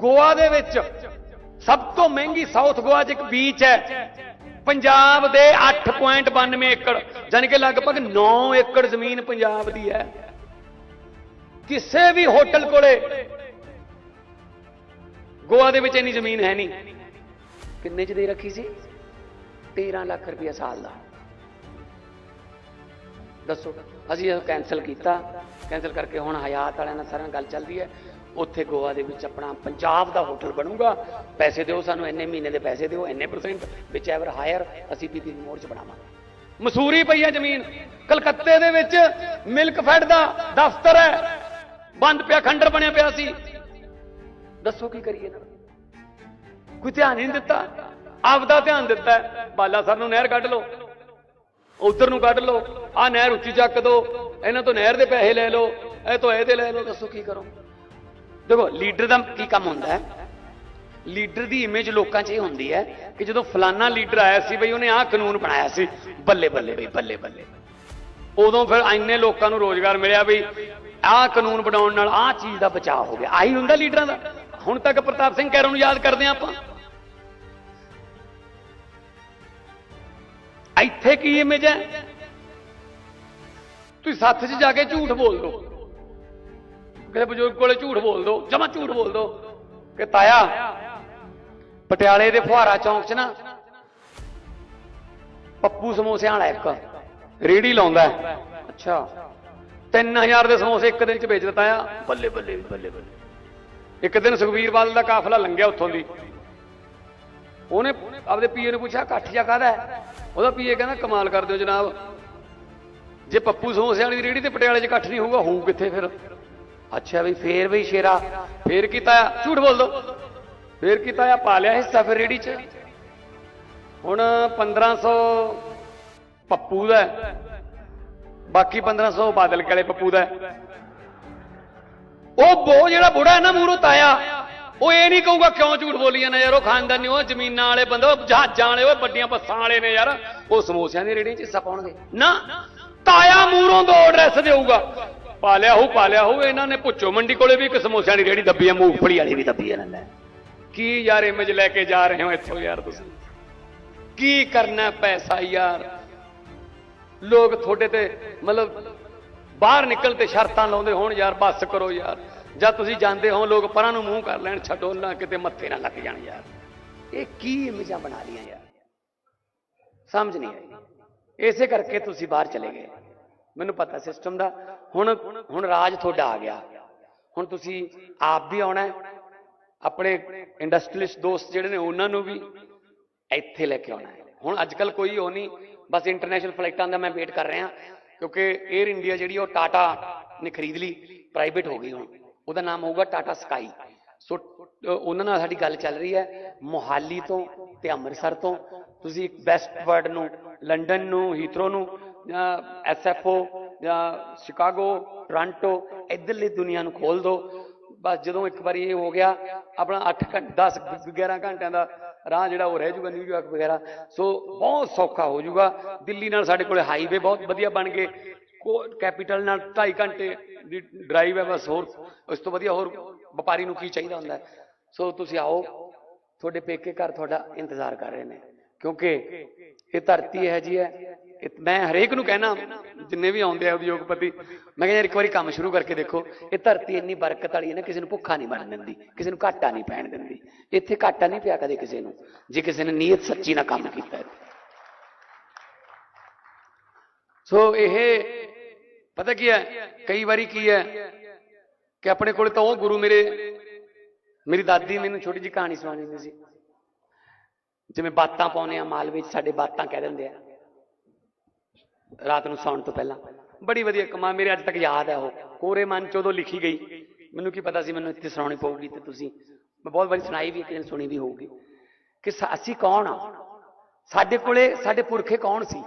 ਗੋਆ ਦੇ ਵਿੱਚ ਸਭ ਤੋਂ ਮਹਿੰਗੀ ਸਾਊਥ ਗੋਆ 'ਚ ਇੱਕ ਬੀਚ ਹੈ। ਪੰਜਾਬ ਦੇ 8.92 ਏਕੜ ਯਾਨੀ ਕਿ ਲਗਭਗ 9 ਏਕੜ ਜ਼ਮੀਨ ਪੰਜਾਬ ਦੀ ਹੈ। ਕਿਸੇ ਵੀ ਹੋਟਲ ਕੋਲੇ ਗੋਆ ਦੇ ਵਿੱਚ ਇੰਨੀ ਜ਼ਮੀਨ ਹੈ ਨਹੀਂ। ਕਿੰਨੇ ਚ ਦੇ ਰੱਖੀ ਸੀ? 13 ਲੱਖ ਰੁਪਇਆ ਸਾਲ ਦਾ। ਦੱਸੋ, ਅਸੀਂ ਇਹ ਕੈਨਸਲ ਕੀਤਾ। ਕੈਨਸਲ ਕਰਕੇ ਹੁਣ ਹਯਾਤ ਵਾਲਿਆਂ ਨਾਲ ਸਾਰਿਆਂ ਨਾਲ ਗੱਲ ਚੱਲਦੀ ਹੈ। ਉੱਥੇ ਗੋਆ ਦੇ ਵਿੱਚ ਆਪਣਾ ਪੰਜਾਬ ਦਾ ਹੋਟਲ ਬਣੂਗਾ। ਪੈਸੇ ਦਿਓ ਸਾਨੂੰ, ਇੰਨੇ ਮਹੀਨੇ ਦੇ ਪੈਸੇ ਦਿਓ, ਇੰਨੇ ਪਰਸੈਂਟ ਵਿਚ ਐਵਰ ਹਾਇਰ ਅਸੀਂ ਪੀਪੀ ਮੋੜ ਚ ਬਣਾਵਾਂਗੇ। ਮਸੂਰੀ ਪਈ ਹੈ ਜ਼ਮੀਨ, ਕਲਕੱਤੇ ਦੇ ਵਿੱਚ ਮਿਲਕ ਫੈਡ ਦਾ ਦਫ਼ਤਰ ਹੈ। ਬੰਦ ਪਿਆ, ਖੰਡਰ ਬਣਿਆ ਪਿਆ ਸੀ। ਦੱਸੋ ਕੀ ਕਰੀਏ ਨਾ? ਕੋਈ ਧਿਆਨ ਹੀ ਨਹੀਂ ਦਿੱਤਾ। ਆਪਦਾ ਧਿਆਨ ਦਿੱਤਾ ਹੈ। ਬਾਲਾ ਸਰ ਨੂੰ ਨਹਿਰ ਕੱਢ ਲਓ। ਉਧਰ ਨੂੰ ਕੱਢ ਲਓ। ਆ ਨਹਿਰ ਉੱਚੀ ਚੱਕ ਦੋ। ਇਹਨਾਂ ਤੋਂ ਨਹਿਰ ਦੇ ਪੈਸੇ ਲੈ ਲਓ। ਇਹ ਤੋਂ ਇਹਦੇ ਲੈ ਲਓ। ਦੱਸੋ ਕੀ ਕਰੋ ਦੇਖੋ, ਲੀਡਰ ਦਾ ਕੀ ਕੰਮ ਹੁੰਦਾ ਹੈ? ਲੀਡਰ ਦੀ ਇਮੇਜ ਲੋਕਾਂ 'ਚ ਇਹ ਹੁੰਦੀ ਹੈ ਕਿ ਜਦੋਂ ਫਲਾਨਾ ਲੀਡਰ ਆਇਆ ਸੀ ਬਈ, ਉਹਨੇ ਆਹ ਕਾਨੂੰਨ ਬਣਾਇਆ ਸੀ, ਬੱਲੇ ਬੱਲੇ ਬਈ, ਬੱਲੇ ਬੱਲੇ। ਉਦੋਂ ਫਿਰ ਇੰਨੇ ਲੋਕਾਂ ਨੂੰ ਰੋਜ਼ਗਾਰ ਮਿਲਿਆ ਬਈ, ਆਹ ਕਾਨੂੰਨ ਬਣਾਉਣ ਨਾਲ ਆਹ ਚੀਜ਼ ਦਾ ਬਚਾਅ ਹੋ ਗਿਆ। ਆਹੀ ਹੁੰਦਾ ਲੀਡਰਾਂ ਦਾ। ਹੁਣ ਤੱਕ ਪ੍ਰਤਾਪ ਸਿੰਘ ਕੈਰੋਂ ਨੂੰ ਯਾਦ ਕਰਦੇ ਹਾਂ ਆਪਾਂ। ਇੱਥੇ ਕੀ ਇਮੇਜ ਹੈ? ਤੁਸੀਂ ਸੱਥ 'ਚ ਜਾ ਕੇ ਝੂਠ ਬੋਲ ਦੋ ਕਿਸੇ ਬਜ਼ੁਰਗ ਕੋਲੇ ਝੂਠ ਬੋਲ ਦੋ, ਜਮਾ ਝੂਠ ਬੋਲ ਦੋ। ਕਿ ਤਾਇਆ, ਪਟਿਆਲੇ ਦੇ ਫੁਹਾਰਾ ਚੌਂਕ 'ਚ ਨਾ ਪੱਪੂ ਸਮੋਸਿਆਂ ਵਾਲਾ ਇੱਕ, ਰੇੜੀ ਲਾਉਂਦਾ ਹੈ। ਅੱਛਾ 3000 ਦੇ ਸਮੋਸੇ ਇੱਕ ਦਿਨ 'ਚ ਵੇਚ ਦਿੱਤਾ ਆ। ਬੱਲੇ ਬੱਲੇ ਬੱਲੇ ਬੱਲੇ। ਇੱਕ ਦਿਨ ਸੁਖਬੀਰ ਬਾਦਲ ਦਾ ਕਾਫਲਾ ਲੰਘਿਆ ਉੱਥੋਂ ਦੀ। ਉਹਨੇ ਆਪਦੇ ਪੀਏ ਨੂੰ ਪੁੱਛਿਆ ਇਕੱਠ ਜਾ ਕਾਹਦਾ ਉਹਦਾ ਪੀਏ ਕਹਿੰਦਾ, ਕਮਾਲ ਕਰ ਦਿਓ ਜਨਾਬ। ਜੇ ਪੱਪੂ ਸਮੋਸੇ ਵਾਲੀ ਦੀ ਰੇੜੀ ਤੇ ਪਟਿਆਲੇ 'ਚ ਇਕੱਠ ਨਹੀਂ ਹੋਊਗਾ, ਹੋਊ ਕਿੱਥੇ ਫਿਰ? ਅੱਛਾ ਵੀ ਫੇਰ ਵੀ ਸ਼ੇਰਾ ਫੇਰ ਕੀਤਾ ਆ ਝੂਠ ਬੋਲ ਦੋ। ਫੇਰ ਕੀਤਾ ਆ ਪਾ ਲਿਆ ਹਿੱਸਾ ਫਿਰ ਰੇੜੀ 'ਚ। ਹੁਣ 1500 ਪੱਪੂ ਦਾ ਹੈ, ਬਾਕੀ 1500 ਬਾਦਲ ਕੇ ਵਾਲੇ ਪੱਪੂ ਦਾ ਉਹ ਬੋ ਜਿਹੜਾ ਬੁੜਾ ਹੈ ਨਾ ਮੂਰੋਂ ਤਾਇਆ ਉਹ ਇਹ ਨਹੀਂ ਕਹੂਗਾ ਕਿਉਂ ਝੂਠ ਬੋਲੀ ਜਾਂਦਾ ਯਾਰ ਉਹ ਖਾਨਦਾਨੀ ਉਹ ਜ਼ਮੀਨਾਂ ਵਾਲੇ ਬੰਦੇ ਉਹ ਜਹਾਜ਼ਾਂ ਵਾਲੇ ਉਹ ਵੱਡੀਆਂ ਬੱਸਾਂ ਵਾਲੇ ਨੇ ਯਾਰ। ਉਹ ਸਮੋਸਿਆਂ ਦੀ ਰੇੜੀ 'ਚ ਹਿੱਸਾ ਪਾਉਣਗੇ। ਨਾ ਤਾਇਆ ਮੂਰੋਂ ਦੋ ਐਡਰੈਸ ਦੇਊਗਾ। ਪਾਲਿਆ ਹੋ ਪਾਲਿਆ ਹੋ ਇਹਨਾਂ ਨੇ ਪੁੱਛੋ, ਮੰਡੀ ਕੋਲੇ ਵੀ ਇੱਕ ਸਮੋਸਿਆਂ ਦੀ ਰੇੜੀ ਦੱਬੀ ਹੈ ਮੂੰਗਫਲੀ ਵਾਲੀ ਵੀ ਦੱਬੀ ਹੈ ਇਹਨਾਂ ਨੇ। ਕੀ ਯਾਰ ਇਮੇਜ ਲੈ ਕੇ ਜਾ ਰਹੇ ਹੋ ਇੱਥੋਂ ਯਾਰ ਤੁਸੀਂ? ਕੀ ਕਰਨਾ ਪੈਸਾ ਯਾਰ? ਲੋਕ ਤੁਹਾਡੇ ਤੇ ਮਤਲਬ ਬਾਹਰ ਨਿਕਲ ਤੇ ਸ਼ਰਤਾਂ ਲਾਉਂਦੇ ਹੋਣ ਯਾਰ, ਬੱਸ ਕਰੋ ਯਾਰ। ਜਦ ਤੁਸੀਂ ਜਾਂਦੇ ਹੋ, ਲੋਕ ਪਰਾਂ ਨੂੰ ਮੂੰਹ ਕਰ ਲੈਣ, ਛੱਡੋ ਨਾ ਕਿਤੇ ਮੱਥੇ ਨਾ ਲੱਗ ਜਾਣ ਯਾਰ। ਇਹ ਕੀ ਇਮੇਜਾਂ ਬਣਾ ਲੀਆਂ ਯਾਰ? ਸਮਝ ਨਹੀਂ ਆਈ। ਇਸੇ ਕਰਕੇ ਤੁਸੀਂ ਬਾਹਰ ਚਲੇ ਗਏ। ਮੈਨੂੰ ਪਤਾ ਸਿਸਟਮ ਦਾ। ਹੁਣ ਹੁਣ ਰਾਜ ਤੁਹਾਡਾ ਆ ਗਿਆ। ਹੁਣ ਤੁਸੀਂ ਆਪ ਵੀ ਆਉਣਾ ਹੈ। ਆਪਣੇ ਇੰਡਸਟਰੀਲਿਸਟ ਦੋਸਤ ਜਿਹੜੇ ਨੇ, ਉਹਨਾਂ ਨੂੰ ਵੀ ਇੱਥੇ ਲੈ ਕੇ ਆਉਣਾ ਹੈ। ਹੁਣ ਅੱਜ ਕੱਲ ਕੋਈ ਉਹ ਨਹੀਂ, ਬਸ ਇੰਟਰਨੈਸ਼ਨਲ ਫਲਾਈਟਾਂ ਦਾ ਮੈਂ ਵੇਟ ਕਰ ਰਿਹਾ। ਕਿਉਂਕਿ 에ਅਰ ਇੰਡੀਆ ਜਿਹੜੀ ਉਹ ਟਾਟਾ ਨੇ ਖਰੀਦ ਲਈ ਪ੍ਰਾਈਵੇਟ ਹੋ ਗਈ ਹੁਣ। ਉਹਦਾ ਨਾਮ ਹੋਊਗਾ ਟਾਟਾ ਸਕਾਈ ਸੋ, ਉਹਨਾਂ ਨਾਲ ਸਾਡੀ ਗੱਲ ਚੱਲ ਰਹੀ ਹੈ ਮੋਹਾਲੀ ਤੋਂ ਤੇ ਅੰਮ੍ਰਿਤਸਰ ਤੋਂ। ਤੁਸੀਂ ਬੈਸਟ ਵਰਡ ਨੂੰ ਲੰਡਨ ਨੂੰ ਹੀਥਰੋ ਨੂੰ ਜਾਂ ਐਸਐਫਓ ਜਾਂ ਸ਼ਿਕਾਗੋ ਟੋਰਾਂਟੋ ਇਧਰਲੀ ਦੁਨੀਆ ਨੂੰ ਖੋਲ ਦਿਓ ਬਸ ਜਦੋਂ ਇੱਕ ਵਾਰੀ ਇਹ ਹੋ ਗਿਆ, ਆਪਣਾ 8 ਘੰਟੇ 10 11 ਘੰਟਿਆਂ ਦਾ ਰਾਹ ਜਿਹੜਾ ਉਹ ਰਹਿ ਜੂਗਾ ਨਿਊਯਾਰਕ ਵਗੈਰਾ। ਸੋ ਬਹੁਤ ਸੌਖਾ ਹੋ ਜੂਗਾ। ਦਿੱਲੀ ਨਾਲ ਸਾਡੇ ਕੋਲੇ ਹਾਈਵੇ ਬਹੁਤ ਵਧੀਆ ਬਣ ਗਏ। ਕੈਪੀਟਲ ਨਾਲ 2.5 ਘੰਟੇ ਦੀ ਡਰਾਈਵ ਹੈ, ਬਸ ਹੋਰ, ਉਸ ਤੋਂ ਵਧੀਆ ਹੋਰ ਵਪਾਰੀ ਨੂੰ ਕੀ ਚਾਹੀਦਾ ਹੁੰਦਾ ਸੋ ਤੁਸੀਂ ਆਓ। ਤੁਹਾਡੇ ਪੇਕੇ ਘਰ ਤੁਹਾਡਾ ਇੰਤਜ਼ਾਰ ਕਰ ਰਹੇ ਨੇ। ਕਿਉਂਕਿ ਇਹ ਧਰਤੀ ਹੈ ਜੀ ਹੈ ਮੈਂ ਹਰੇਕ ਨੂੰ ਕਹਿਣਾ, ਜਿੰਨੇ ਵੀ ਆਉਂਦੇ ਆ ਉਦਯੋਗਪਤੀ ਮੈਂ ਕਹਿੰਦਾ ਇੱਕ ਵਾਰੀ ਕੰਮ ਸ਼ੁਰੂ ਕਰਕੇ ਦੇਖੋ, ਇਹ ਧਰਤੀ ਇੰਨੀ ਬਰਕਤ ਵਾਲੀ ਹੈ ਨਾ, ਕਿਸੇ ਨੂੰ ਭੁੱਖਾ ਨਹੀਂ ਮਰਨ ਦਿੰਦੀ, ਕਿਸੇ ਨੂੰ ਘਾਟਾ ਨਹੀਂ ਪੈਣ ਦਿੰਦੀ, ਇੱਥੇ ਘਾਟਾ ਨਹੀਂ ਪਿਆ ਕਦੇ ਕਿਸੇ ਨੂੰ, ਜੇ ਕਿਸੇ ਨੇ ਨੀਅਤ ਸੱਚੀ ਨਾਲ ਕੰਮ ਕੀਤਾ ਸੋ ਇਹ ਪਤਾ ਕੀ ਹੈ, ਕਈ ਵਾਰੀ ਕੀ ਹੈ ਕਿ ਆਪਣੇ ਕੋਲ ਤਾਂ ਉਹ ਗੁਰੂ ਮੇਰੇ, ਮੇਰੀ ਦਾਦੀ ਮੈਨੂੰ ਛੋਟੀ ਜਿਹੀ ਕਹਾਣੀ ਸੁਣਾਉਂਦੀ ਹੁੰਦੀ ਸੀ, ਜਿਵੇਂ ਬਾਤਾਂ ਪਾਉਨੇ ਆ, ਮਾਲ ਵਿੱਚ ਸਾਡੇ ਬਾਤਾਂ ਕਹਿ ਦਿੰਦੇ ਆ। ਰਾਤ ਨੂੰ ਸੌਣ ਤੋਂ ਪਹਿਲਾਂ। ਬੜੀ ਵਧੀਆ ਕਮਾ, ਮੇਰੇ ਅੱਜ ਤੱਕ ਯਾਦ ਹੈ ਉਹ। ਕੋਰੇ ਮਨ ਚ ਉਦੋਂ ਲਿਖੀ ਗਈ। ਮੈਨੂੰ ਕੀ ਪਤਾ ਸੀ, ਮੈਨੂੰ ਇੱਥੇ ਸੁਣਾਉਣੀ ਪਊਗੀ ਤੇ ਤੁਸੀਂ। ਮੈਂ ਬਹੁਤ ਵਾਰੀ ਸੁਣਾਈ ਵੀ, ਇੱਕ ਦਿਨ ਸੁਣੀ ਵੀ ਹੋਊਗੀ। ਕਿ ਅਸੀਂ ਕੌਣ ਆ? ਸਾਡੇ ਕੋਲੇ, ਸਾਡੇ ਪੁਰਖੇ ਕੌਣ ਸੀ?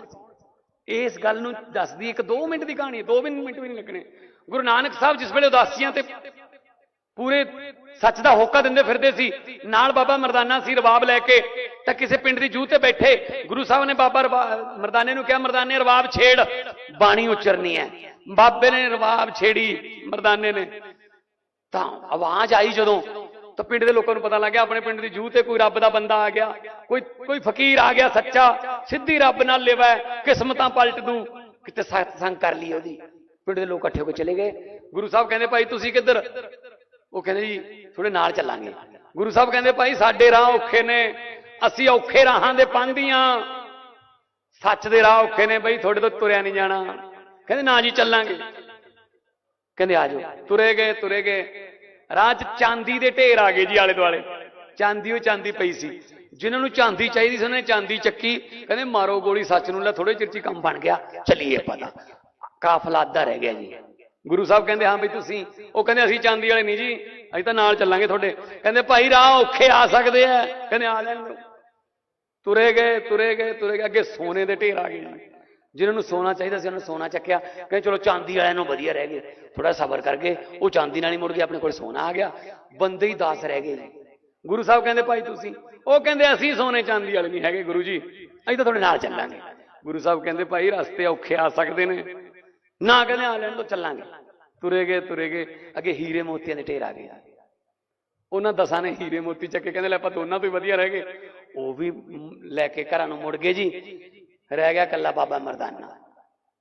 ਇਸ ਗੱਲ ਨੂੰ ਦੱਸਦੀ ਇੱਕ 2 ਮਿੰਟ ਦੀ ਕਹਾਣੀ ਹੈ 2 ਮਿੰਟ ਵੀ ਨਹੀਂ ਲੱਗਣੇ। ਗੁਰੂ ਨਾਨਕ ਸਾਹਿਬ ਜਿਸ ਵੇਲੇ ਉਦਾਸੀਆਂ ਤੇ ਪੂਰੇ ਸੱਚ ਦਾ ਹੋਕਾ ਦਿੰਦੇ ਫਿਰਦੇ ਸੀ। ਨਾਲ ਬਾਬਾ ਮਰਦਾਨਾ ਸੀ ਰਵਾਬ ਲੈ ਕੇ, ਤਾਂ ਕਿਸੇ ਪਿੰਡ ਦੀ ਜੂਹ ਤੇ ਬੈਠੇ, ਗੁਰੂ ਸਾਹਿਬ ਨੇ ਬਾਬਾ ਰਬਾ- ਮਰਦਾਨੇ ਨੂੰ ਕਿਹਾ, ਮਰਦਾਨੇ, ਰਵਾਬ ਛੇੜ, ਬਾਣੀ ਉਚਰਨੀ ਹੈ ਬਾਬੇ ਨੇ ਰਵਾਬ ਛੇੜੀ ਮਰਦਾਨੇ ਨੇ। ਤਾਂ ਆਵਾਜ਼ ਆਈ ਜਦੋਂ, ਤਾਂ ਪਿੰਡ ਦੇ ਲੋਕਾਂ ਨੂੰ ਪਤਾ ਲੱਗ ਗਿਆ ਆਪਣੇ ਪਿੰਡ ਦੀ ਜੂਹ ਤੇ ਕੋਈ ਰੱਬ ਦਾ ਬੰਦਾ ਆ ਗਿਆ, ਕੋਈ ਕੋਈ ਫਕੀਰ ਆ ਗਿਆ ਸੱਚਾ, ਸਿੱਧੀ ਰੱਬ ਨਾਲ ਲਿਵਾ, ਕਿਸਮਤਾਂ ਪਲਟ ਦੂ, ਕਿਤੇ ਸਤਸੰਗ ਕਰ ਲਈ ਉਹਦੀ। ਪਿੰਡ ਦੇ ਲੋਕ ਇਕੱਠੇ ਹੋ ਕੇ ਚਲੇ ਗਏ। ਗੁਰੂ ਸਾਹਿਬ ਕਹਿੰਦੇ, ਭਾਈ, ਤੁਸੀਂ ਕਿੱਧਰ? ਉਹ ਕਹਿੰਦੇ ਜੀ ਥੋੜੇ ਨਾਲ ਚੱਲਾਂਗੇ। ਗੁਰੂ ਸਾਹਿਬ ਕਹਿੰਦੇ, ਭਾਈ, ਸਾਡੇ ਰਾਹ ਔਖੇ ਨੇ। ਅਸੀਂ ਔਖੇ ਰਾਹਾਂ ਦੇ ਪੰਦੀਆਂ ਸੱਚ ਦੇ ਰਾਹ ਔਖੇ ਨੇ। ਬਈ, ਤੁਹਾਡੇ ਤੋਂ ਤੁਰਿਆ ਨਹੀਂ ਜਾਣਾ। ਕਹਿੰਦੇ, ਨਾ ਜੀ, ਚੱਲਾਂਗੇ। ਕਹਿੰਦੇ, ਆ ਜਾਓ। ਤੁਰੇ ਗਏ ਤੁਰੇ ਗਏ। ਰਾਹ 'ਚ ਚਾਂਦੀ ਦੇ ਢੇਰ ਆ ਗਏ ਜੀ ਆਲੇ ਦੁਆਲੇ। ਚਾਂਦੀ ਉਹ ਚਾਂਦੀ ਪਈ ਸੀ। ਜਿਨ੍ਹਾਂ ਨੂੰ ਚਾਂਦੀ ਚਾਹੀਦੀ ਸੀ, ਉਹਨਾਂ ਨੇ ਚਾਂਦੀ ਚੱਕੀ। ਕਹਿੰਦੇ, ਮਾਰੋ ਗੋਲੀ, ਸੱਚ ਨੂੰ ਲੈ ਥੋੜੇ ਚਿਰ 'ਚ ਹੀ ਕੰਮ ਬਣ ਗਿਆ। ਚੱਲੀਏ ਪਤਾ ਕਾਫਲਾ ਅੱਧਾ ਰਹਿ ਗਿਆ ਜੀ। ਗੁਰੂ ਸਾਹਿਬ ਕਹਿੰਦੇ, ਹਾਂ ਵੀ ਤੁਸੀਂ, ਉਹ ਕਹਿੰਦੇ, ਅਸੀਂ ਚਾਂਦੀ ਵਾਲੇ ਨਹੀਂ ਜੀ, ਅਸੀਂ ਤਾਂ ਨਾਲ ਚੱਲਾਂਗੇ ਤੁਹਾਡੇ। ਕਹਿੰਦੇ, ਭਾਈ ਰਾਹ ਔਖੇ ਆ ਸਕਦੇ ਆ। ਕਹਿੰਦੇ, ਆ ਲੈਣ ਦਿਓ। ਤੁਰੇ ਗਏ ਤੁਰੇ ਗਏ ਤੁਰੇ ਗਏ, ਅੱਗੇ ਸੋਨੇ ਦੇ ਢੇਰ ਆ ਗਏ ਜੀ। ਜਿਨ੍ਹਾਂ ਨੂੰ ਸੋਨਾ ਚਾਹੀਦਾ ਸੀ, ਉਹਨਾਂ ਨੇ ਸੋਨਾ ਚੱਕਿਆ। ਕਹਿੰਦੇ, ਚਲੋ ਚਾਂਦੀ ਵਾਲਿਆਂ ਨੂੰ ਵਧੀਆ ਰਹਿ ਗਏ। ਥੋੜਾ ਸਬਰ ਕਰਕੇ ਉਹ ਚਾਂਦੀ ਨਾਲ ਹੀ ਮੁੜ ਗਏ, ਆਪਣੇ ਕੋਲ ਸੋਨਾ ਆ ਗਿਆ। ਬੰਦੇ ਹੀ ਦਾਸ ਰਹਿ ਗਏ ਗੁਰੂ ਸਾਹਿਬ ਕਹਿੰਦੇ, ਭਾਈ ਤੁਸੀਂ, ਉਹ ਕਹਿੰਦੇ, ਅਸੀਂ ਸੋਨੇ ਚਾਂਦੀ ਵਾਲੇ ਨਹੀਂ ਹੈਗੇ ਗੁਰੂ ਜੀ। ਅਸੀਂ ਤਾਂ ਤੁਹਾਡੇ ਨਾਲ ਚੱਲਾਂਗੇ। ਗੁਰੂ ਸਾਹਿਬ ਕਹਿੰਦੇ, ਭਾਈ, ਰਸਤੇ ਔਖੇ ਆ ਸਕਦੇ ਨੇ। ਨਾ ਕਹਿੰਦੇ ਆ ਲੈਣ ਤੋਂ ਚੱਲਾਂਗੇ। ਤੁਰੇ ਗਏ ਤੁਰੇ ਗਏ। ਅੱਗੇ ਹੀਰੇ ਮੋਤੀਆਂ ਦੇ ਢੇਰ ਆ ਗਏ ਉਹਨਾਂ ਦਸਾਂ ਨੇ ਹੀਰੇ ਮੋਤੀ ਚੱਕੇ, ਕਹਿੰਦੇ ਲੈ ਆਪਾਂ ਦੋਨਾਂ ਤੋਂ ਹੀ ਵਧੀਆ ਰਹਿ ਗਏ। ਉਹ ਵੀ ਲੈ ਕੇ ਘਰਾਂ ਨੂੰ ਮੁੜ ਗਏ ਜੀ। ਰਹਿ ਗਿਆ ਕੱਲਾ ਬਾਬਾ ਮਰਦਾਨਾ।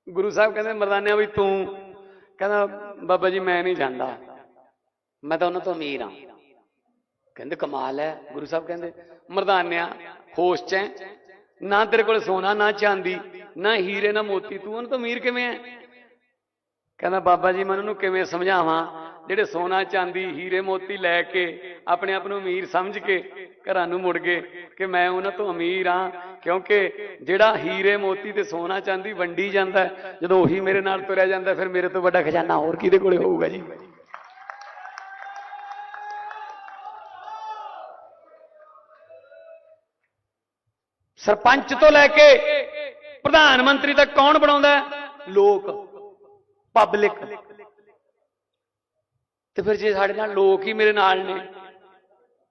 ਗੁਰੂ ਸਾਹਿਬ ਕਹਿੰਦੇ, ਮਰਦਾਨਿਆ ਵੀ ਤੂੰ। ਕਹਿੰਦਾ, ਬਾਬਾ ਜੀ, ਮੈਂ ਨਹੀਂ ਜਾਂਦਾ। ਮੈਂ ਤਾਂ ਉਹਨਾਂ ਤੋਂ ਅਮੀਰ ਹਾਂ। ਕਹਿੰਦੇ, ਕਮਾਲ ਹੈ। ਗੁਰੂ ਸਾਹਿਬ ਕਹਿੰਦੇ, ਮਰਦਾਨਿਆ, ਹੋਸ਼ ਚ ਹੈ। ਨਾ ਤੇਰੇ ਕੋਲ ਸੋਨਾ, ਨਾ ਚਾਂਦੀ, ਨਾ ਹੀਰੇ, ਨਾ ਮੋਤੀ। ਤੂੰ ਉਹਨਾਂ ਤੋਂ ਅਮੀਰ ਕਿਵੇਂ ਹੈ? ਕਹਿੰਦਾ, ਬਾਬਾ ਜੀ, ਮੈਂ ਉਹਨਾਂ ਨੂੰ ਕਿਵੇਂ ਸਮਝਾਵਾਂ? ਜਿਹੜੇ ਸੋਨਾ ਚਾਂਦੀ, ਹੀਰੇ ਮੋਤੀ ਲੈ ਕੇ ਆਪਣੇ ਆਪ ਨੂੰ ਅਮੀਰ ਸਮਝ ਕੇ ਘਰਾਂ ਨੂੰ ਮੁੜ ਗਏ ਕਿ ਮੈਂ ਉਹਨਾਂ ਤੋਂ ਅਮੀਰ ਹਾਂ, ਕਿਉਂਕਿ ਜਿਹੜਾ ਹੀਰੇ ਮੋਤੀ ਤੇ ਸੋਨਾ ਚਾਂਦੀ ਵੰਡੀ ਜਾਂਦਾ ਜਦੋਂ ਉਹੀ ਮੇਰੇ ਨਾਲ ਤੁਰਿਆ ਜਾਂਦਾ ਫਿਰ ਮੇਰੇ ਤੋਂ ਵੱਡਾ ਖਜ਼ਾਨਾ ਹੋਰ ਕਿਹਦੇ ਕੋਲੇ ਹੋਊਗਾ ਜੀ? ਸਰਪੰਚ ਤੋਂ ਲੈ ਕੇ ਪ੍ਰਧਾਨ ਮੰਤਰੀ ਤੱਕ ਕੌਣ ਬਣਾਉਂਦਾ ਲੋਕ। ਪਬਲਿਕ ਤੇ ਫਿਰ ਜੇ ਸਾਡੇ ਨਾਲ ਲੋਕ ਹੀ ਮੇਰੇ ਨਾਲ ਨੇ,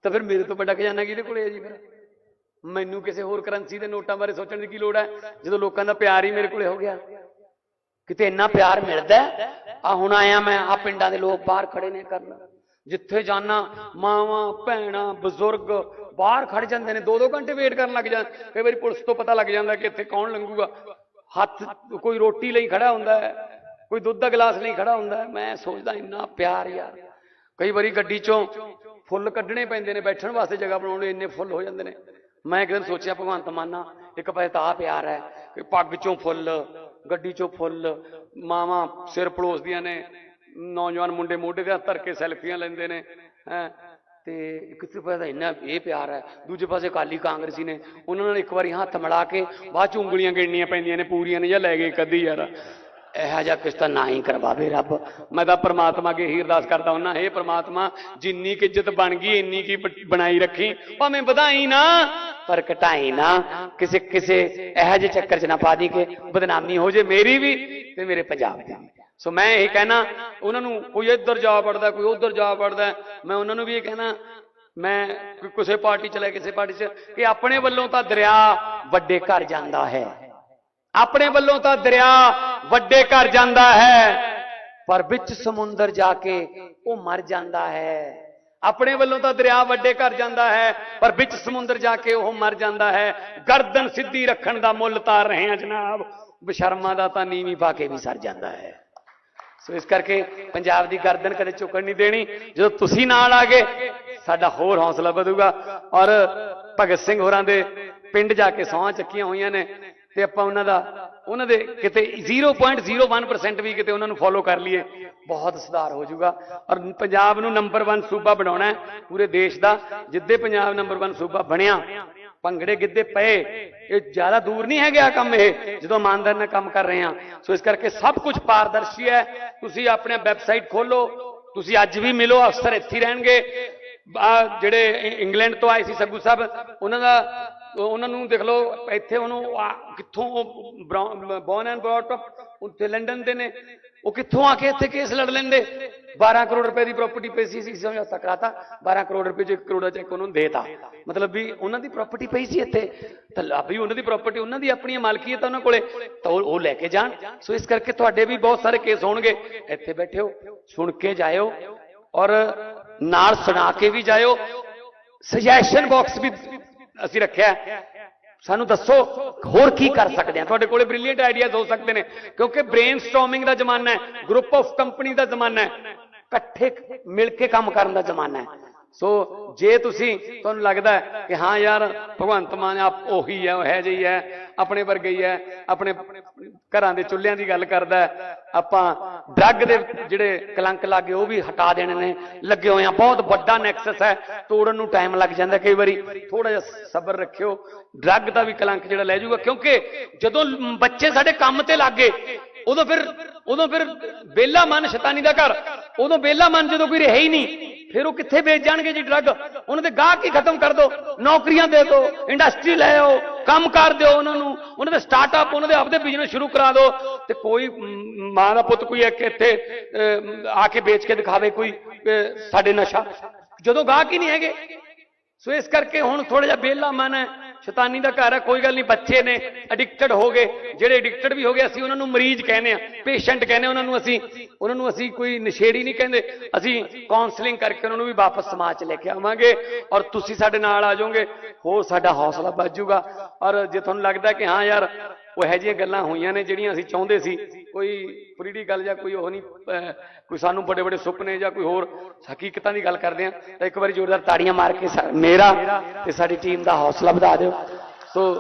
ਤਾਂ ਫਿਰ ਮੇਰੇ ਤੋਂ ਵੱਡਾ ਖਜ਼ਾਨਾ ਕਿਹਦੇ ਕੋਲੇ ਹੈ ਜੀ ਫਿਰ? ਮੈਨੂੰ ਕਿਸੇ ਹੋਰ ਕਰੰਸੀ ਦੇ ਨੋਟਾਂ ਬਾਰੇ ਸੋਚਣ ਦੀ ਕੀ ਲੋੜ ਹੈ? ਜਦੋਂ ਲੋਕਾਂ ਦਾ ਪਿਆਰ ਹੀ ਮੇਰੇ ਕੋਲੇ ਹੋ ਗਿਆ। ਕਿਤੇ ਇੰਨਾ ਪਿਆਰ ਮਿਲਦਾ ਆ ਹੁਣ ਆਇਆ ਮੈਂ ਆ ਪਿੰਡਾਂ ਦੇ ਲੋਕ ਬਾਹਰ ਖੜੇ ਨੇ ਕਰਨ। ਜਿੱਥੇ ਜਾਣਾ ਮਾਵਾਂ, ਭੈਣਾਂ, ਬਜ਼ੁਰਗ ਬਾਹਰ ਖੜ ਜਾਂਦੇ ਨੇ। ਦੋ ਦੋ ਘੰਟੇ ਵੇਟ ਕਰਨ ਲੱਗ ਜਾਂਦੇ। ਕਈ ਵਾਰੀ ਪੁਲਿਸ ਤੋਂ ਪਤਾ ਲੱਗ ਜਾਂਦਾ ਕਿ ਇੱਥੇ ਕੌਣ ਲੰਘੂਗਾ। ਹੱਥ, ਕੋਈ ਰੋਟੀ ਲਈ ਖੜਾ ਹੁੰਦਾ ਹੈ। ਕੋਈ ਦੁੱਧ ਦਾ ਗਲਾਸ ਲਈ ਖੜਾ ਹੁੰਦਾ। ਮੈਂ ਸੋਚਦਾ ਇੰਨਾ ਪਿਆਰ ਯਾਰ। ਕਈ ਵਾਰੀ ਗੱਡੀ ਚੋਂ ਫੁੱਲ ਕੱਢਣੇ ਪੈਂਦੇ ਨੇ, ਬੈਠਣ ਵਾਸਤੇ ਜਗ੍ਹਾ ਬਣਾਉਣ ਲਈ ਇੰਨੇ ਫੁੱਲ ਹੋ ਜਾਂਦੇ ਨੇ। ਮੈਂ ਇੱਕ ਦਿਨ ਸੋਚਿਆ, ਭਗਵੰਤ ਮਾਨਾ ਇੱਕ ਪਾਸੇ ਤਾਂ ਆਹ ਪਿਆਰ ਹੈ ਕਿ ਪੱਗ ਚੋਂ ਫੁੱਲ, ਗੱਡੀ ਚੋਂ ਫੁੱਲ, ਮਾਵਾਂ ਸਿਰ ਪਲੋਸਦੀਆਂ ਨੇ, ਨੌਜਵਾਨ ਮੁੰਡੇ ਮੋਢੇ ਤੇ ਧਰ ਕੇ ਸੈਲਫੀਆਂ ਲੈਂਦੇ ਨੇ, ਹੈ। ਤੇ ਇੱਕ ਪਾਸੇ ਤਾਂ ਇੰਨਾ ਇਹ ਪਿਆਰ ਹੈ। ਦੂਜੇ ਪਾਸੇ ਕਾਲੀ ਕਾਂਗਰਸੀ ਨੇ, ਉਹਨਾਂ ਨਾਲ ਇੱਕ ਵਾਰੀ ਹੱਥ ਮਿਲਾ ਕੇ ਬਾਅਦ ਚ ਉਂਗਲੀਆਂ ਗਿਣਨੀਆਂ ਪੈਂਦੀਆਂ ਨੇ ਪੂਰੀਆਂ ਨੇ ਜਾਂ ਲੈ ਗਏ ਕਦੀ ਯਾਰ। ਇਹੋ ਜਿਹਾ ਕਿਸ ਤਾਂ ਨਾ ਹੀ ਕਰਵਾਵੇ ਰੱਬ। ਮੈਂ ਤਾਂ ਪ੍ਰਮਾਤਮਾ ਅੱਗੇ ਹੀ ਅਰਦਾਸ ਕਰਦਾ ਹੁੰਨਾ ਹੇ ਪ੍ਰਮਾਤਮਾ, ਜਿੰਨੀ ਕਿ ਇੱਜ਼ਤ ਬਣ ਗਈ, ਇੰਨੀ ਕੀ ਬਣਾਈ ਰੱਖੀ, ਭਾਵੇਂ ਵਧਾਈ ਨਾ, ਪਰ ਘਟਾਈ ਨਾ। ਕਿਸੇ ਕਿਸੇ ਇਹੋ ਜਿਹੇ ਚੱਕਰ 'ਚ ਨਾ ਪਾ ਦੀ ਕਿ ਬਦਨਾਮੀ ਹੋ ਜੇ ਮੇਰੀ ਵੀ ਤੇ ਮੇਰੇ ਪੰਜਾਬ ਦੀ। ਵੀ ਸੋ ਮੈਂ ਇਹ ਕਹਿਣਾ, ਉਹਨਾਂ ਨੂੰ ਕੋਈ ਇੱਧਰ ਜਾ ਵੜਦਾ, ਕੋਈ ਉੱਧਰ ਜਾ ਵੜਦਾ, ਮੈਂ ਉਹਨਾਂ ਨੂੰ ਵੀ ਇਹ ਕਹਿਣਾ, ਮੈਂ ਕਿਸੇ ਪਾਰਟੀ ਚ ਲੈ, ਕਿਸੇ ਪਾਰਟੀ ਚ, ਕਿ ਆਪਣੇ ਵੱਲੋਂ ਤਾਂ ਦਰਿਆ ਵੱਡੇ ਘਰ ਜਾਂਦਾ ਹੈ। ਆਪਣੇ ਵੱਲੋਂ ਤਾਂ ਦਰਿਆ ਵੱਡੇ ਘਰ ਜਾਂਦਾ ਹੈ, ਪਰ ਵਿੱਚ ਸਮੁੰਦਰ ਜਾ ਕੇ ਉਹ ਮਰ ਜਾਂਦਾ ਹੈ। ਆਪਣੇ ਵੱਲੋਂ ਤਾਂ ਦਰਿਆ ਵੱਡੇ ਘਰ ਜਾਂਦਾ ਹੈ, ਪਰ ਵਿੱਚ ਸਮੁੰਦਰ ਜਾ ਕੇ ਉਹ ਮਰ ਜਾਂਦਾ ਹੈ। ਗਰਦਨ ਸਿੱਧੀ ਰੱਖਣ ਦਾ ਮੁੱਲ ਤਾਰ ਰਹੇ ਹਾਂ ਜਨਾਬ। ਬਸ਼ਰਮਾ ਦਾ ਤਾਂ ਨੀਵੀਂ ਪਾ ਕੇ ਵੀ ਸਰ ਜਾਂਦਾ ਹੈ। ਸੋ ਇਸ ਕਰਕੇ ਪੰਜਾਬ ਦੀ ਗਰਦਨ ਕਦੇ ਝੁਕਣ ਨਹੀਂ ਦੇਣੀ। ਜਦੋਂ ਤੁਸੀਂ ਨਾਲ ਆ ਗਏ, ਸਾਡਾ ਹੋਰ ਹੌਸਲਾ ਵਧੂਗਾ। ਔਰ ਭਗਤ ਸਿੰਘ ਹੋਰਾਂ ਦੇ ਪਿੰਡ ਜਾ ਕੇ ਸੌਂਹਾਂ ਚੱਕੀਆਂ ਹੋਈਆਂ ਨੇ। ਤੇ ਆਪਾਂ ਉਹਨਾਂ ਦਾ, ਉਹਨਾਂ ਦੇ ਕਿਤੇ 0.01% ਵੀ ਕਿਤੇ ਉਹਨਾਂ ਨੂੰ ਫੋਲੋ ਕਰ ਲਈਏ, ਬਹੁਤ ਸੁਧਾਰ ਹੋ ਜਾਊਗਾ। ਔਰ ਪੰਜਾਬ ਨੂੰ ਨੰਬਰ 1 ਸੂਬਾ ਬਣਾਉਣਾ ਹੈ, ਪੂਰੇ ਦੇਸ਼ ਦਾ, ਜਿੱਦੇ ਪੰਜਾਬ ਨੰਬਰ 1 ਸੂਬਾ ਬਣਿਆ, ਭੰਗੜੇ ਗਿੱਧੇ ਪਏ, ਇਹ ਜ਼ਿਆਦਾ ਦੂਰ ਨਹੀਂ ਹੈਗਾ ਕੰਮ ਇਹ, ਜਦੋਂ ਇਮਾਨਦਾਰ ਨਾਲ ਕੰਮ ਕਰ ਰਹੇ ਹਾਂ। ਸੋ ਇਸ ਕਰਕੇ ਸਭ ਕੁਝ ਪਾਰਦਰਸ਼ੀ ਹੈ, ਤੁਸੀਂ ਆਪਣੇ ਵੈਬਸਾਈਟ ਖੋਲੋ, ਤੁਸੀਂ ਅੱਜ ਵੀ ਮਿਲੋ, ਅਫਸਰ ਇੱਥੇ ਰਹਿਣਗੇ। ਆਹ ਜਿਹੜੇ ਇੰਗਲੈਂਡ ਤੋਂ ਆਏ ਸੀ ਸੱਗੂ ਸਾਹਿਬ, ਉਹਨਾਂ ਦਾ ਉਹਨਾਂ ਨੂੰ ਦੇਖ ਲਓ, ਇੱਥੇ ਉਹਨੂੰ ਕਿੱਥੋਂ ਬੌਰਨ ਐਂਡ ਬ੍ਰੌਟ ਉੱਥੇ ਲੰਡਨ ਦੇ ਨੇ। ਉਹ ਕਿੱਥੋਂ ਆ ਕੇ ਇੱਥੇ ਕੇਸ ਲੜ ਲੈਂਦੇ? 12 ਕਰੋੜ ਰੁਪਏ ਦੀ ਪ੍ਰਾਪਰਟੀ ਪਈ ਸੀ ਸੀ ਸਮਝੌਤਾ ਕਰਾਤਾ। 12 ਕਰੋੜ ਰੁਪਏ ਚ 1 ਕਰੋੜ ਦਾ ਚੈੱਕ ਉਹਨਾਂ ਦੇਤਾ। ਮਤਲਬ ਵੀ ਉਹਨਾਂ ਦੀ ਪ੍ਰਾਪਰਟੀ ਪਈ ਸੀ ਇੱਥੇ। ਤਾਂ ਵੀ ਉਹਨਾਂ ਦੀ ਪ੍ਰਾਪਰਟੀ ਉਹਨਾਂ ਦੀ ਆਪਣੀ ਮਾਲਕੀਅਤ ਆ ਉਹਨਾਂ ਕੋਲੇ। ਤਾਂ ਉਹ ਲੈ ਕੇ ਜਾਣ। ਸੋ ਇਸ ਕਰਕੇ ਤੁਹਾਡੇ ਵੀ ਬਹੁਤ ਸਾਰੇ ਕੇਸ ਹੋਣਗੇ। ਇੱਥੇ ਬੈਠਿਓ, ਸੁਣ ਕੇ ਜਾਇਓ। ਔਰ ਨਾਲ ਸੁਣਾ ਕੇ ਵੀ ਜਾਇਓ। ਸੁਜੈਸ਼ਨ ਬਾਕਸ ਵੀ ਅਸੀਂ ਰੱਖਿਆ ਸਾਨੂੰ ਦੱਸੋ, ਹੋਰ ਕੀ ਕਰ ਸਕਦੇ ਆ ਤੁਹਾਡੇ ਕੋਲੇ ਬ੍ਰਿਲੀਅੰਟ ਆਈਡੀਆਜ਼ ਹੋ ਸਕਦੇ ਨੇ, ਕਿਉਂਕਿ ਬ੍ਰੇਨਸਟਾਰਮਿੰਗ ਦਾ ਜ਼ਮਾਨਾ ਹੈ ਗਰੁੱਪ ਆਫ ਕੰਪਨੀ ਦਾ ਜ਼ਮਾਨਾ ਹੈ, ਇਕੱਠੇ ਮਿਲ ਕੇ ਕੰਮ ਕਰਨ ਦਾ ਜ਼ਮਾਨਾ ਹੈ। ਸੋ ਜੇ ਤੁਸੀਂ ਤੁਹਾਨੂੰ ਲੱਗਦਾ ਕਿ ਹਾਂ ਯਾਰ, ਭਗਵੰਤ ਮਾਨ ਆਪ ਉਹੀ ਹੈ, ਉਹ ਹੈ ਜਿਹੀ ਹੈ, ਆਪਣੇ ਵਰਗੇ ਹੀ ਹੈ, ਆਪਣੇ ਘਰਾਂ ਦੇ ਚੁੱਲ੍ਹਿਆਂ ਦੀ ਗੱਲ ਕਰਦਾ ਆਪਾਂ ਡਰੱਗ ਦੇ ਜਿਹੜੇ ਕਲੰਕ ਲੱਗੇ ਉਹ ਵੀ ਹਟਾ ਦੇਣੇ ਨੇ। ਲੱਗੇ ਹੋਏ ਆ, ਬਹੁਤ ਵੱਡਾ ਨੈਕਸਸ ਹੈ, ਤੋੜਨ ਨੂੰ ਟਾਈਮ ਲੱਗ ਜਾਂਦਾ ਕਈ ਵਾਰੀ। ਥੋੜਾ ਜਿਹਾ ਸਬਰ ਰੱਖਿਓ। ਡਰੱਗ ਦਾ ਵੀ ਕਲੰਕ ਜਿਹੜਾ ਲੈ ਜਾਊਗਾ, ਕਿਉਂਕਿ ਜਦੋਂ ਬੱਚੇ ਸਾਡੇ ਕੰਮ ਤੇ ਲੱਗੇ, ਉਦੋਂ ਫਿਰ ਉਦੋਂ ਫਿਰ ਬੇਲਾ ਮਨ ਸ਼ੈਤਾਨੀ ਦਾ ਘਰ, ਉਦੋਂ ਬੇਲਾ ਮਨ ਜਦੋਂ ਕੋਈ ਰਿਹਾ ਹੀ ਨਹੀਂ। ਫਿਰ ਉਹ ਕਿੱਥੇ ਵੇਚ ਜਾਣਗੇ ਜੀ ਡਰੱਗ ਉਹਨਾਂ ਦੇ ਗਾਹਕ ਹੀ ਖਤਮ ਕਰ ਦਿਓ ਨੌਕਰੀਆਂ ਦੇ ਦਿਓ ਇੰਡਸਟਰੀ ਲੈ ਆਓ ਕੰਮ ਕਰ ਦਿਓ ਉਹਨਾਂ ਨੂੰ, ਉਹਨਾਂ ਦੇ ਸਟਾਰਟਅਪ ਉਹਨਾਂ ਦੇ ਆਪਦੇ ਬਿਜ਼ਨਸ ਸ਼ੁਰੂ ਕਰਾ ਦਿਓ ਤੇ ਕੋਈ ਮਾਂ ਦਾ ਪੁੱਤ ਕੋਈ ਇੱਕ ਇੱਥੇ ਆ ਕੇ ਵੇਚ ਕੇ ਦਿਖਾਵੇ ਕੋਈ ਸਾਡੇ ਨਸ਼ਾ। ਜਦੋਂ ਗਾਹਕ ਹੀ ਨਹੀਂ ਹੈਗੇ। ਸੋ ਇਸ ਕਰਕੇ ਹੁਣ ਥੋੜਾ ਜਿਹਾ ਬੇਲਾ ਮਨ ਹੈ। ਸ਼ੈਤਾਨੀ ਦਾ ਘਰ ਹੈ ਕੋਈ ਗੱਲ ਨਹੀਂ, ਬੱਚੇ ਨੇ ਐਡਿਕਟਡ ਹੋ ਗਏ। ਜਿਹੜੇ ਐਡਿਕਟਡ ਵੀ ਹੋ ਗਏ, ਅਸੀਂ ਉਹਨਾਂ ਨੂੰ ਮਰੀਜ਼ ਕਹਿੰਦੇ ਆ ਪੇਸ਼ੈਂਟ ਕਹਿੰਦੇ ਉਹਨਾਂ ਨੂੰ ਅਸੀਂ, ਉਹਨਾਂ ਨੂੰ ਅਸੀਂ ਕੋਈ ਨਸ਼ੇੜੀ ਨਹੀਂ ਕਹਿੰਦੇ। ਅਸੀਂ ਕਾਉਂਸਲਿੰਗ ਕਰਕੇ ਉਹਨਾਂ ਨੂੰ ਵੀ ਵਾਪਸ ਸਮਾਜ 'ਚ ਲੈ ਕੇ ਆਵਾਂਗੇ ਔਰ ਤੁਸੀਂ ਸਾਡੇ ਨਾਲ ਆ ਜਾਓਗੇ, ਹੋਰ ਸਾਡਾ ਹੌਸਲਾ ਵੱਧ ਜਾਊਗਾ। ਔਰ ਜੇ ਤੁਹਾਨੂੰ ਲੱਗਦਾ ਕਿ ਹਾਂ ਯਾਰ ਉਹ ਇਹੋ ਜਿਹੀਆਂ ਗੱਲਾਂ ਹੋਈਆਂ ਨੇ ਜਿਹੜੀਆਂ ਅਸੀਂ ਚਾਹੁੰਦੇ ਸੀ। ਕੋਈ ਫਰੀਡੀ ਗੱਲ ਜਾਂ ਕੋਈ ਉਹ ਨਹੀਂ ਕੋਈ ਸਾਨੂੰ ਵੱਡੇ ਵੱਡੇ ਸੁਪਨੇ ਜਾਂ ਕੋਈ ਹੋਰ ਹਕੀਕਤਾਂ ਦੀ ਗੱਲ ਕਰਦੇ ਆ ਤਾਂ ਇੱਕ ਵਾਰੀ ਜ਼ੋਰਦਾਰ ਤਾੜੀਆਂ ਮਾਰ ਕੇ ਮੇਰਾ ਤੇ ਸਾਡੀ ਟੀਮ ਦਾ ਹੌਸਲਾ ਵਧਾ ਦਿਓ। ਸੋ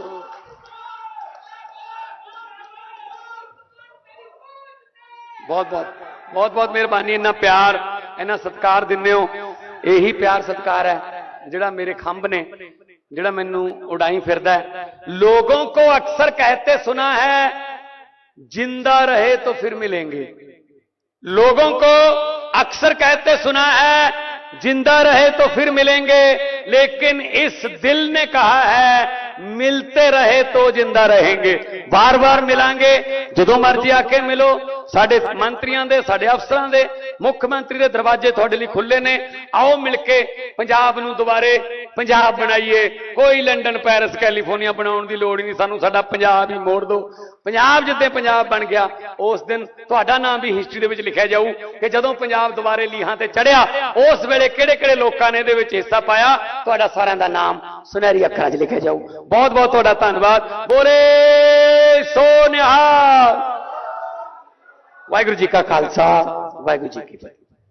ਬਹੁਤ ਬਹੁਤ ਬਹੁਤ ਬਹੁਤ ਮਿਹਰਬਾਨੀ। ਇੰਨਾ ਪਿਆਰ, ਇੰਨਾ ਸਤਿਕਾਰ ਦਿੰਦੇ ਹੋ। ਇਹੀ ਪਿਆਰ ਸਤਿਕਾਰ ਹੈ ਜਿਹੜਾ ਮੇਰੇ ਖੰਭ ਨੇ। ਜਿਹੜਾ ਮੈਨੂੰ ਉਡਾਈ ਫਿਰਦਾ ਹੈ ਲੋਗੋं को अक्सर कहते सुना है जिंदा रहे तो फिर मिलेंगे लोगों को अक्सर कहते सुना है जिंदा रहे तो फिर मिलेंगे लेकिन इस दिल ने कहा है ਮਿਲਤੇ ਰਹੇ ਤੋ ਜਿੰਦਾ ਰਹੇਗੇ। ਬਾਰ-ਬਾਰ ਮਿਲਾਂਗੇ। ਜਦੋਂ ਮਰਜ਼ੀ ਆ ਕੇ ਮਿਲੋ। ਸਾਡੇ ਮੰਤਰੀਆਂ ਦੇ, ਸਾਡੇ ਅਫਸਰਾਂ ਦੇ, ਮੁੱਖ ਮੰਤਰੀ ਦੇ ਦਰਵਾਜ਼ੇ ਤੁਹਾਡੇ ਲਈ ਖੁੱਲੇ ਨੇ। ਆਓ ਮਿਲ ਕੇ ਪੰਜਾਬ ਨੂੰ ਦੁਬਾਰੇ ਪੰਜਾਬ ਬਣਾਈਏ। ਕੋਈ ਲੰਡਨ, ਪੈਰਿਸ, ਕੈਲੀਫੋਰਨੀਆ ਬਣਾਉਣ ਦੀ ਲੋੜ ਨਹੀਂ। ਸਾਨੂੰ ਸਾਡਾ ਪੰਜਾਬ ਹੀ ਮੋੜ ਦੋ ਪੰਜਾਬ ਜਿੱਦੇ ਪੰਜਾਬ ਬਣ ਗਿਆ, ਉਸ ਦਿਨ ਤੁਹਾਡਾ ਨਾਮ ਵੀ ਹਿਸਟਰੀ ਦੇ ਵਿੱਚ ਲਿਖਿਆ ਜਾਊ ਕਿ ਜਦੋਂ ਪੰਜਾਬ ਦੁਬਾਰੇ ਲੀਹਾਂ ਤੇ ਚੜਿਆ, ਉਸ ਵੇਲੇ ਕਿਹੜੇ-ਕਿਹੜੇ ਲੋਕਾਂ ਨੇ ਇਹਦੇ ਵਿੱਚ ਹਿੱਸਾ ਪਾਇਆ? ਤੁਹਾਡਾ ਸਾਰਿਆਂ ਦਾ ਨਾਮ ਸੁਨਹਿਰੀ ਅੱਖਰਾਂ 'ਚ ਲਿਖਿਆ ਜਾਊ। ਬਹੁਤ ਬਹੁਤ ਤੁਹਾਡਾ ਧੰਨਵਾਦ। ਬੋਲੇ ਸੋ ਨਿਹਾਲ। ਵਾਹਿਗੁਰੂ ਜੀ ਕਾ ਖਾਲਸਾ, ਵਾਹਿਗੁਰੂ ਜੀ ਕੀ ਫਤਿਹ।